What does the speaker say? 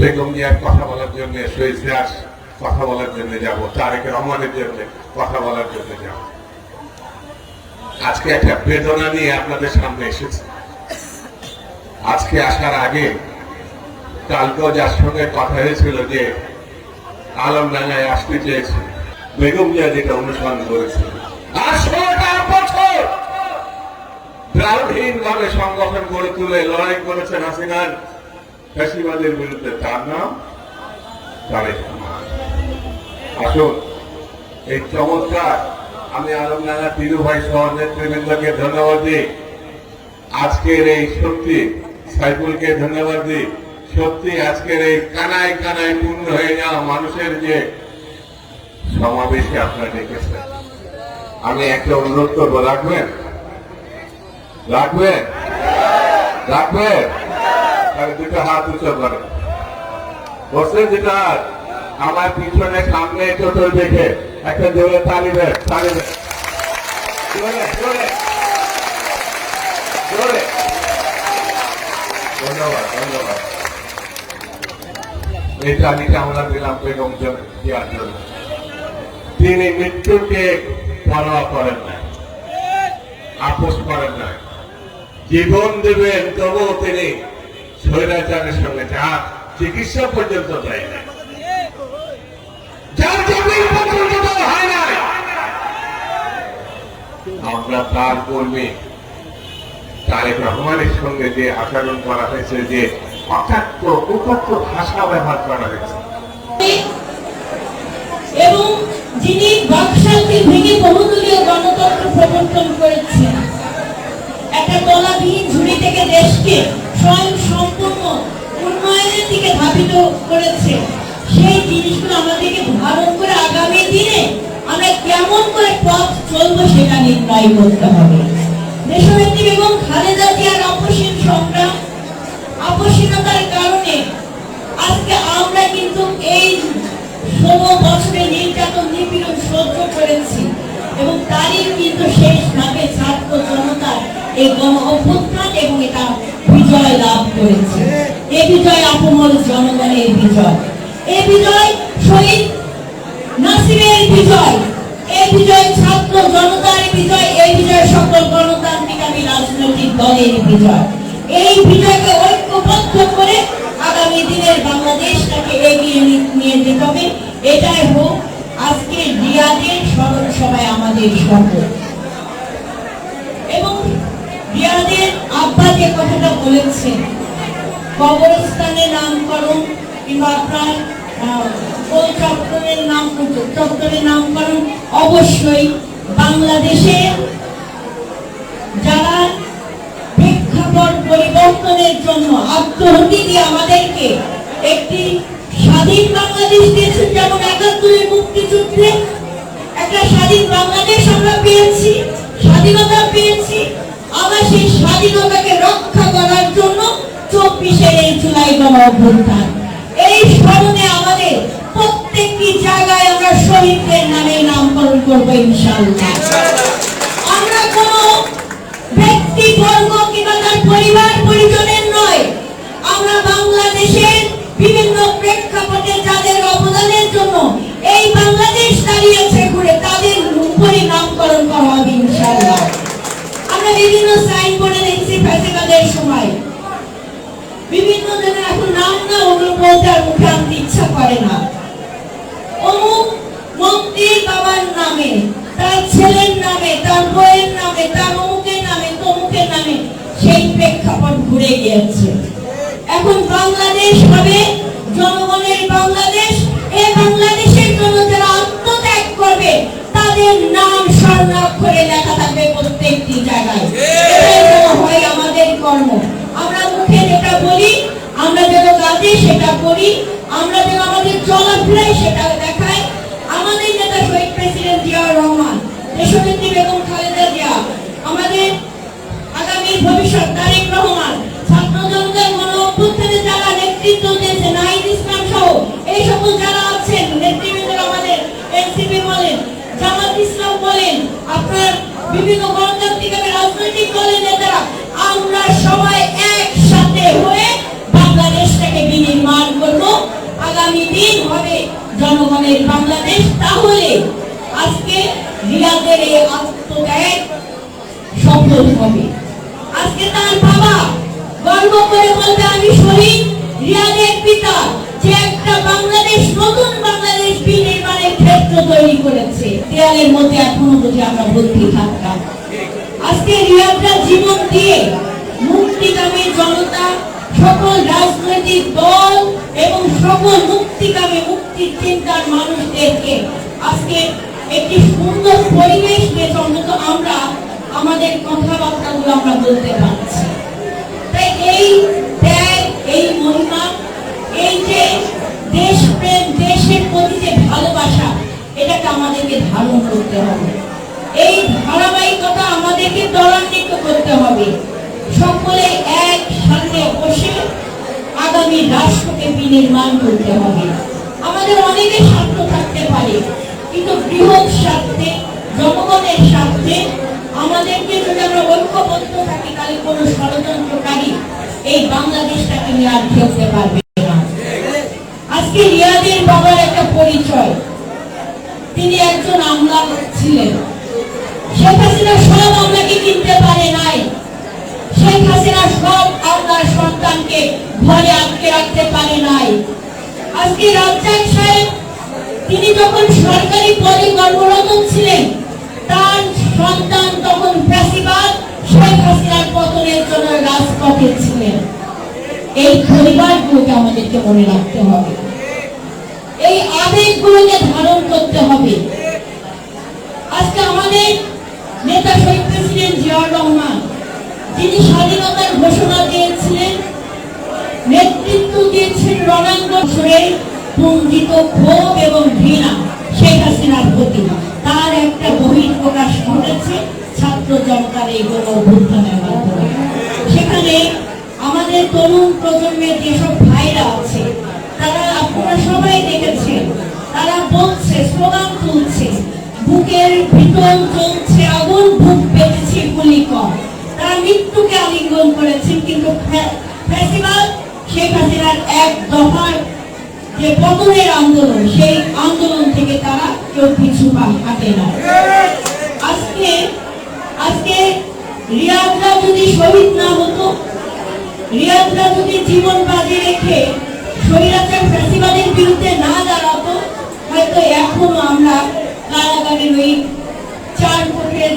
বেগম কথা বলার জন্য কথা বলার জন্য যাব, তারেক রহমানের জন্য কথা বলার জন্য আজকে একটা বেদনা নিয়ে আপনাদের সামনে এসেছে। আজকে আসার আগে কালকেও যার সঙ্গে কথা হয়েছিল যে আলমডাঙ্গায় আসতে চেয়েছে, বেগম জিয়া যেটা অনুসরণ করেছে। ভাবে সংগঠন গড়ে তুলে লড়াই করেছেন হাসিনার ফ্যাসিবাদের বিরুদ্ধে, তার নাম তারেক আসুন, এই চমৎকার, আমি আলমডাঙ্গা তিরু ভাই সহ নেতৃবৃন্দকে ধন্যবাদ দিই। আজকের এই সত্যি সাইফুলকে ধন্যবাদ দিই। সত্যি আজকের এই কানায় কানায় পূর্ণ হয়ে যাওয়া মানুষের যে সমাবেশে আপনারা ডেকেছেন। আমি একটা অনুরোধ করব, রাখবেন? রাখবেন? রাখবেন? তাহলে দুটো হাত উঁচু করেন বসে যেটা আমার পিছনে, সামনে চোটল দেখে। একটা জোরে তালি দেন তালি দেন জোরে জোরে। জোরে। ধন্যবাদ ধন্যবাদ। আমরা দিলাম বেগম জন্য তিনি মৃত্যুকে পরোয়া করেন না আপোষ করেন না জীবন দেবেন, তবুও তিনি স্বৈরাচারের সঙ্গে যা চিকিৎসা পর্যন্ত হয় না আমরা তার কর্মী তারেক রহমানের সঙ্গে যে আচরণ করা হয়েছে যে অকাত্য উপাত্ত ভাষা ব্যবহার করা হয়েছে। এবং যিনি বাকশালকে ভেঙে বহুদলীয় গণতন্ত্র প্রবর্তন করেছেন, একটা তলাবিহীন ঝুড়ি থেকে দেশকে স্বয়ং সম্পূর্ণ উন্নয়নের দিকে ধাবিত করেছে, সেই জিনিসগুলো আমাদেরকে ধারণ করে আগামী দিনে আমরা কেমন করে পথ চলবো সেটা নির্ণয় করতে হবে। দেশনেত্রী এবং খালেদা জিয়ার অপসীম সংগ্রাম আপসীনতার কারণে আজকে আমরা কিন্তু এই ষোলো বছরের নির্যাতন সহ্য করেছি এবং তারই কিন্তু শেষ ভাগে ছাত্র জনতার এই গণ অভ্যুত্থান এবং এটা বিজয় লাভ করেছে। এই বিজয় আপমর জনগণের বিজয়। এই বিজয় শহীদ নাসিমের বিজয়। এই বিজয় ছাত্র জনতার বিজয়। এই বিজয় সকল গণতান্ত্রিক আমি রাজনৈতিক দলের বিজয়। এই বিজয়কে ঐক্যবদ্ধ করে আগামী দিনের বাংলাদেশটাকে এগিয়ে নিয়ে যেতে হবে। এটাই হোক রিয়াদের স্মরণ সভায় আমাদের শপথ এবং রিয়াদের আব্বা যে কথাটা বলেছেন কবরস্থানের নামকরণ কিংবা আপনার কোন নাম, চত্বরের নামকরণ অবশ্যই বাংলাদেশে যারা প্রেক্ষাপট পরিবর্তনের জন্য আত্মহতি দিয়ে আমাদেরকে একটি স্বাধীন বাংলাদেশ দিয়েছেন যেমন একাত্তরের মুক্তিযুদ্ধে অভ্যুত্থান। এই স্মরণে আমাদের প্রত্যেকটি জায়গায় আমরা শহীদদের নামে নামকরণ করব ইনশাল্লাহ বাবার নামে, তার ছেলের নামে, তার বইয়ের নামে, তার অমুকের নামে, তমুকের নামে সেই প্রেক্ষাপট ঘুরে গিয়েছে। এখন বাংলাদেশ হবে জনগণের বাংলাদেশ আপনার বিভিন্ন গণতান্ত্রিক রাজনৈতিক দলের নেতারা। আমরা সবাই একসাথে হয়ে বাংলাদেশটাকে বিনির্মাণ করব। আগামী দিন হবে জনগণের বাংলাদেশ। তাহলে আজকে রিয়াদের এই আত্মত্যাগ সফল হবে। আজকে তার বাবা গর্ব করে বলবে, আমি শহীদ। রিয়াদের পিতা, যে একটা বাংলাদেশ, নতুন বাংলাদেশ বিনে ক্ষেত্র তৈরি করেছে। দেয়ালের মধ্যে এখনও বুঝি আমরা ভর্তি থাকতাম। আজকে রিয়াদরা জীবন দিয়ে মুক্তিকামী জনতা, সকল রাজনৈতিক দল এবং সকল মুক্তিকামী মুক্তির চিন্তার মানুষদেরকে আজকে একটি সুন্দর পরিবেশ বেশ অন্তত আমরা আমাদের কথাবার্তাগুলো আমরা বলতে পারছি। তাই এই আমাদেরকে ধারণ করতে হবে। এই ধারাবাহিকতা আমাদেরকে ত্বরান্বিত করতে হবে। সকলে একসাথে বসে আগামী রাষ্ট্রকে বিনির্মাণ করতে হবে। আমাদের অনেকের স্বার্থ থাকতে পারে, কিন্তু বৃহৎ স্বার্থে, জনগণের স্বার্থে আমাদেরকে যদি আমরা ঐক্যবদ্ধ থাকি, তাহলে কোনো ষড়যন্ত্রকারী এই বাংলাদেশটাকে নিয়ে আর খেলতে পারবে না। আজকে রিয়াদের বাবার একটা পরিচয়। তিনি একজন আমলা ছিলেন। শেখ হাসিনা সব আমলাকে কিনতে পারে নাই। শেখ হাসিনা সব আমলার সন্তানকে ঘরে আটকে রাখতে পারে নাই। আজকে রাজ্জাক সাহেব, তিনি যখন সরকারি পদে কর্মরত ছিলেন, তার সন্তান তখন ফ্যাসিবাদ, শেখ হাসিনার পতনের জন্য রাজপথে ছিলেন। এই পরিবারগুলোকে আমাদেরকে মনে রাখতে হবে। এই আবেগগুলোকে ধারণ করতে হবে। আজকে আমাদের নেতা শহীদ প্রেসিডেন্ট জিয়াউর রহমান, যিনি স্বাধীনতার ঘোষণা দিয়েছিলেন, নেতৃত্ব দিয়েছেন রণাঙ্গন সুরে পুঞ্জিত ক্ষোভ এবং ঘৃণা শেখ হাসিনার প্রতি। তার একটা বহির প্রকাশ ঘটেছে ছাত্র জনতার এই গণ অভ্যুত্থানের মাধ্যমে। সেখানে আমাদের তরুণ প্রজন্মের যেসব ভাইরা আছে, তারা আপনারা সবাই দেখেছেন তারা বলছে, স্লোগান তুলছে, বুকের ভিতর চলছে, আগুন বুক পেতেছে গুলি তারা মৃত্যুকে আলিঙ্গন করেছেন কিন্তু ফ্যাসিবাদ শেখ হাসিনার এক দফার যে পতনের আন্দোলন, সেই আন্দোলন থেকে তারা কেউ পিছু পা হাঁটে না। আজকে আজকে রিয়াদরা যদি শহীদ না হতো, রিয়াদরা যদি জীবন বাজি রেখে স্বৈরাচার ফ্যাসিবাদের বিরুদ্ধে না দাঁড়াবো হয়তো এখনও আমরা কারাগারের ওই চার কোটের